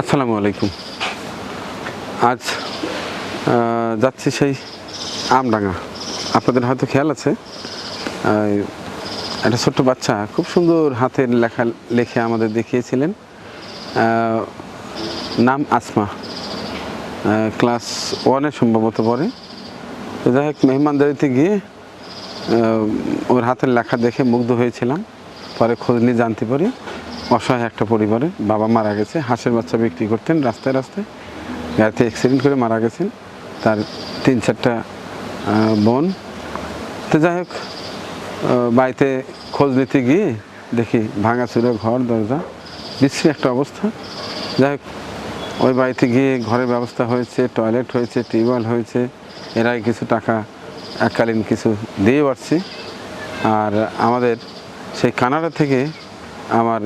আসসালামু আলাইকুম। আজ যাচ্ছি সেই আমডাঙ্গা। আপনাদের হয়তো খেয়াল আছে একটা ছোট্ট বাচ্চা খুব সুন্দর হাতের লেখা, লেখে আমাদের দেখিয়েছিলেন। নাম আসমা। ক্লাস ওয়ানে সম্ভবত পড়ে। যাই হোক, মেহমানদারিতে গিয়ে ওর হাতের লেখা দেখে মুগ্ধ হয়েছিলাম। পরে খোঁজ নিয়ে জানতে পারি। অসহায় একটা পরিবারে। বাবা মারা গেছে, হাঁসের বাচ্চা বিক্রি করতেন রাস্তায় রাস্তায়। গাড়িতে অ্যাক্সিডেন্ট করে মারা গেছেন, তার তিন চারটা বোন। তো যাই হোক বাড়িতে খোঁজ নিতে গিয়ে দেখি ভাঙাচুরা ঘর, দরজা, বিশ্রী একটা অবস্থা। যাই হোক, ওই বাড়িতে গিয়ে ঘরের ব্যবস্থা হয়েছে টয়লেট হয়েছে টিউবওয়েল হয়েছে। এর আগে কিছু টাকা এককালীন কিছু দিয়ে পারছি আর আমাদের সেই কানাডা থেকে আমার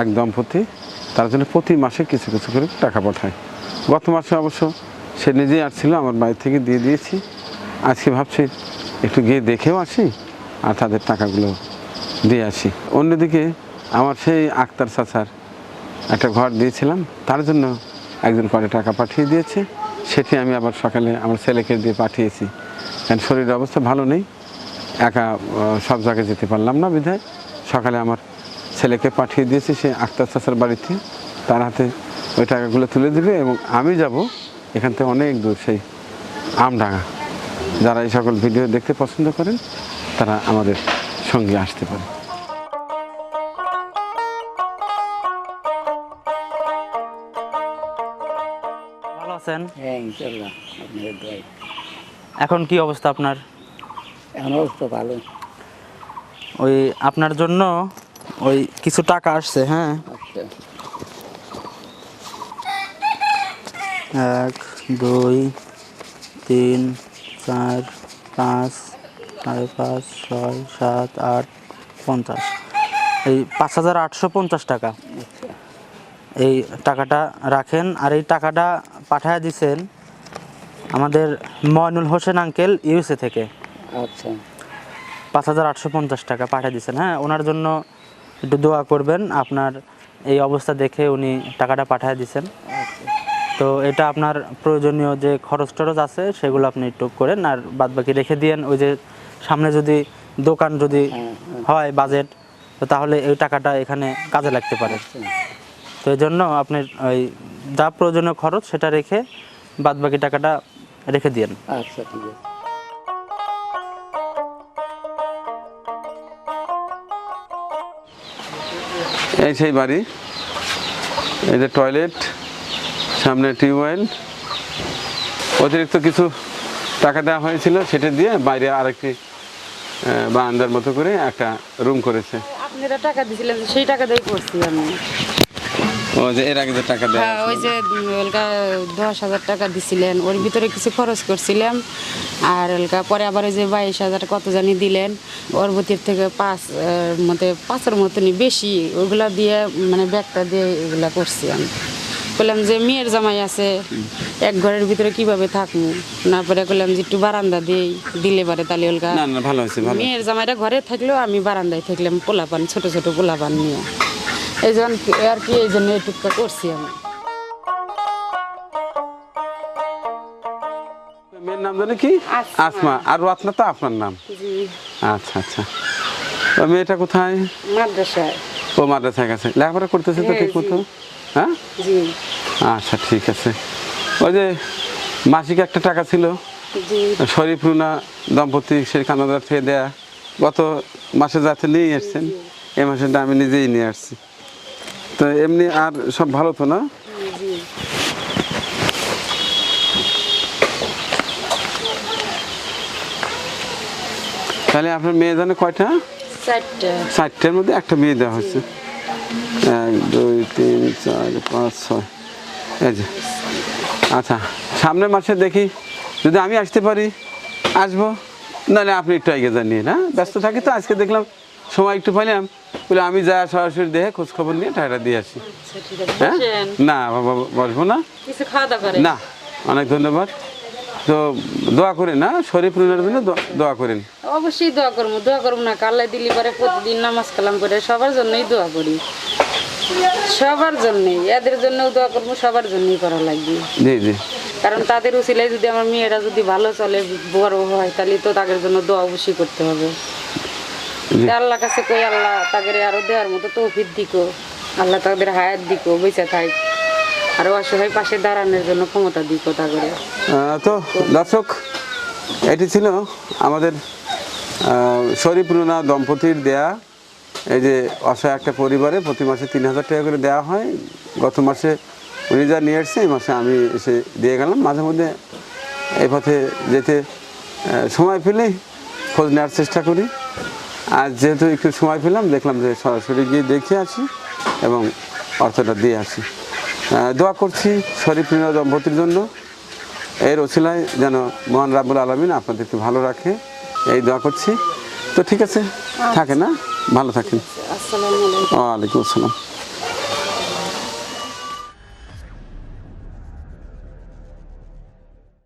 এক দম্পতি, তার জন্য প্রতি মাসে কিছু কিছু করে টাকা পাঠায়। গত মাসে অবশ্য সে নিজেই আসছিল, আমার বাড়ি থেকে দিয়ে দিয়েছি। আজকে ভাবছি একটু গিয়ে দেখেও আসি আর তাদের টাকাগুলো দিয়ে আসি। অন্যদিকে আমার সেই আক্তার চাচার একটা ঘর দিয়েছিলাম, তার জন্য একজন পরে টাকা পাঠিয়ে দিয়েছে। সেটি আমি আবার সকালে আমার ছেলেকে দিয়ে পাঠিয়েছি। কারণ শরীরের অবস্থা ভালো নেই, একা সব জায়গায় যেতে পারলাম না বিধায়। সকালে আমার ছেলেকে পাঠিয়ে দিয়েছি সে আক্তার চাচার বাড়িতে। তার হাতে ওই টাকাগুলো তুলে দিবে এবং আমি যাব এখান থেকে অনেক দূর সেই আমডাঙ্গা। যারা এই সকল ভিডিও দেখতে পছন্দ করেন তারা আমাদের সঙ্গে আসতে পারে। ভালো আছেন? হ্যাঁ ইনশাল্লাহ এখন কি অবস্থা আপনার? এখন অবস্থা ভালো। ওই আপনার জন্য ওই কিছু টাকা আসছে হ্যাঁ। আচ্ছা। এক দুই তিন চার পাঁচ সাড়ে পাঁচ ছয় সাত আট পঞ্চাশ। এই পাঁচ হাজার আটশো পঞ্চাশ টাকা। এই টাকাটা রাখেন আর এই টাকাটা পাঠায় দিছেন আমাদের ময়নুল হোসেন আঙ্কেল ইউএসএ থেকে। আচ্ছা। পাঁচ হাজার আটশো পঞ্চাশ টাকা পাঠিয়ে দিচ্ছেন হ্যাঁ। ওনার জন্য একটু দোয়া করবেন, আপনার এই অবস্থা দেখে উনি টাকাটা পাঠিয়ে দিচ্ছেন তো এটা আপনার প্রয়োজনীয় যে খরচ টরচ আছে, সেগুলো আপনি একটু করেন আর বাদ বাকি রেখে দিয়েন। ওই যে সামনে যদি দোকান যদি হ্যাঁ বাজেট, তো তাহলে এই টাকাটা এখানে কাজে লাগতে পারে। তো এই জন্য আপনি ওই যা প্রয়োজনীয় খরচ সেটা রেখে বাদ বাকি টাকাটা রেখে দিয়েন। আচ্ছা ঠিক আছে। এই সেই বাড়ি। এই যে টয়লেট সামনে টিউবওয়েল। অতিরিক্ত কিছু টাকা দেওয়া হয়েছিল, সেটা দিয়ে বাইরে আরেকটি বারান্দার মতো করে একটা রুম করেছে। আপনারা টাকা দিয়েছিলেন, সেই টাকা দিয়ে করছি আমি। ও যে এর আগে যে টাকা দেওয়া হ্যাঁ ওই যে ওলকা দশ হাজার টাকা দিছিলেন। ওর ভিতরে কিছু খরচ করছিলাম। আর পরে আবার ওই যে বাইশ হাজার কত জানি দিলেন। ওর ভিতর থেকে পাঁচ মতে পাঁচের মতনই বেশি। ওগুলা দিয়ে মানে ব্যাগটা দিয়ে এগুলা করছি আমি। বললাম যে মেয়ের জামাই আছে এক ঘরের ভিতরে কীভাবে থাকব? না পরে করলাম যে একটু বারান্দা দিই দিলে পারে তাহলে ওলকা মেয়ের জামাইটা ঘরে থাকলেও আমি বারান্দায় থাকলাম পোলাপান ছোট ছোট পোলাপান নিয়ে। এই জন্য আর কি এই জন্য করছি আমি। মেয়ের নাম জানে কি? আসমা। আর রত্না তো আপনার নাম? আচ্ছা আচ্ছা। মেয়েটা কোথায়? মাদ্রাসায়। ও মাদ্রাসায় গেছে। লেখাপড়া করতেছে তো হ্যাঁ, ঠিক মতো? হ্যাঁ? আচ্ছা ঠিক আছে। ওই যে মাসিক একটা টাকা ছিল। শরীফ রুনা দম্পতি সেই কানাডা থেকে দেয়া। গত মাসে যাতে নিয়ে এসছেন এ মাসেটা আমি নিজেই নিয়ে আসছি। তো এমনি আর সব ভালো তো না? তাহলে আপনার মেয়ে জানে কয়টা? চারটের মধ্যে একটা মেয়ে দেওয়া হয়েছে। এক দুই তিন চার পাঁচ ছয়। এই যে। আচ্ছা সামনের মাসে দেখি। যদি আমি আসতে পারি আসব। নাহলে আপনি একটু এগিয়ে যান নিয়ে না ব্যস্ত থাকি তো আজকে দেখলাম সময় একটু পাইলাম বলে আমি যা সরাসরি দেখে খোঁজ খবর নিয়ে টাকাটা দিয়ে আসি। আচ্ছা হ্যাঁ? না বাবা বসবো না। কিছু খাওয়া দাওয়া করেন। না অনেক ধন্যবাদ। তো দোয়া করেন না শরীফ রুনার জন্য দোয়া- করেন। অবশ্যই দোয়া করব দোয়া করব না কাল্লাই দিলি পরে প্রতিদিন নামাজ কালাম করে সবার জন্যই দোয়া করি। সবার জন্যই এদের জন্যও দোয়া করব সবার জন্যই করা লাগবে। জি জি। কারণ তাদের উচিলায় যদি আমার মেয়েরা যদি ভালো চলে বড় হয় তাহলে তো তাদের জন্য দোয়া অবশ্যই করতে হবে। আল্লাহ কাছে কই আল্লাহ তাদের আরও দেওয়ার মতো তৌফিক দিকো। আল্লাহ তাদের হায়াত দিকো বেঁচে থাক। আরও অসহায় পাশে দাঁড়ানোর জন্য ক্ষমতা দিকো তাদের তো দর্শক এটি ছিল আমাদের শরীফ রুনা দম্পতির দেয়া। এই যে অসহায় একটা পরিবারে প্রতি মাসে তিন হাজার টাকা করে দেওয়া হয়। গত মাসে উনি যা নিয়ে এসছে এই মাসে আমি এসে দিয়ে গেলাম। মাঝে মধ্যে এই পথে যেতে সময় পেলেই খোঁজ নেওয়ার চেষ্টা করি। আর যেহেতু একটু সময় পেলাম দেখলাম যে সরাসরি গিয়ে দেখে আসি এবং অর্থটা দিয়ে আসি। দোয়া করছি শরীফ রুনা দম্পতির জন্য। এর ওসিলায় যেন মহান রাবুল আলমিন আপনাদের একটু ভালো রাখে এই দোয়া করছি। তো ঠিক আছে থাকে না ভালো থাকেন। ওয়ালাইকুম আসসালাম।